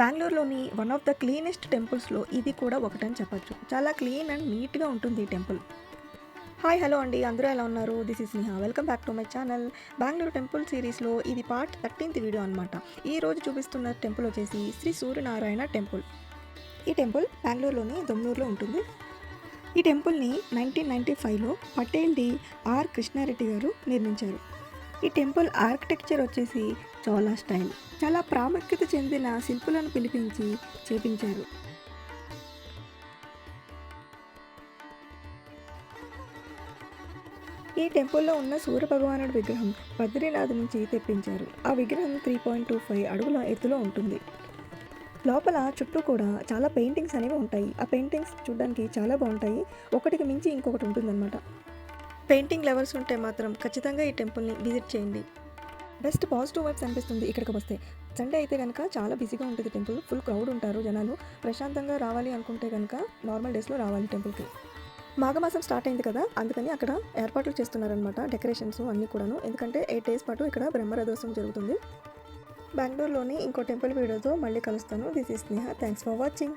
బెంగళూరులోని one of the cleanest టెంపుల్స్లో ఇది కూడా ఒకటని చెప్పొచ్చు. చాలా క్లీన్ అండ్ నీట్గా ఉంటుంది ఈ టెంపుల్. హాయ్ హలో అండి. అందరూ ఎలా ఉన్నారు? This is Niha welcome back to my channel Bengaluru temple సిరీస్లో ఇది పార్ట్ థర్టీన్త్ వీడియో అనమాట ఈ రోజు చూపిస్తున్న టెంపుల్ వచ్చేసి శ్రీ సూర్యనారాయణ టెంపుల్. ఈ టెంపుల్ బెంగళూరులోని దొమ్మూరులో ఉంటుంది. ఈ టెంపుల్ని నైన్టీన్ నైంటీ ఫైవ్లో పటేల్ డి ఆర్ కృష్ణారెడ్డి గారు నిర్మించారు. ఈ టెంపుల్ ఆర్కిటెక్చర్ వచ్చేసి చోలా స్టైల్. చాలా ప్రాముఖ్యత చెందిన శిల్పులను పిలిపించి చేపించారు. ఈ టెంపుల్లో ఉన్న సూర్య భగవానుడి విగ్రహం బద్రీనాథ్ నుంచి తెప్పించారు. ఆ విగ్రహం త్రీ పాయింట్ టూ ఫైవ్ అడుగుల ఎత్తులో ఉంటుంది. లోపల చుట్టూ కూడా చాలా పెయింటింగ్స్ అనేవి ఉంటాయి. ఆ పెయింటింగ్స్ చూడడానికి చాలా బాగుంటాయి. ఒకటికి మించి ఇంకొకటి ఉంటుందన్నమాట. పెయింటింగ్ లెవెల్స్ ఉంటే మాత్రం ఖచ్చితంగా ఈ టెంపుల్ని విజిట్ చేయండి. బెస్ట్ పాజిటివ్ వైబ్స్ అనిపిస్తుంది ఇక్కడికి వస్తే. సండే అయితే కనుక చాలా బిజీగా ఉంటుంది టెంపుల్. ఫుల్ క్రౌడ్ ఉంటారు జనాలు. ప్రశాంతంగా రావాలి అనుకుంటే కనుక నార్మల్ డేస్లో రావాలి టెంపుల్కి. మాఘమాసం స్టార్ట్ అయింది కదా అందుకని అక్కడ ఏర్పాట్లు చేస్తున్నారనమాట డెకరేషన్స్ అన్నీ కూడాను. ఎందుకంటే ఎయిట్ డేస్ పాటు ఇక్కడ బ్రహ్మరథోత్సవం జరుగుతుంది. బెంగళూరులోని ఇంకో టెంపుల్ వీడియోతో మళ్ళీ కలుస్తాను. This is Sneha thanks for watching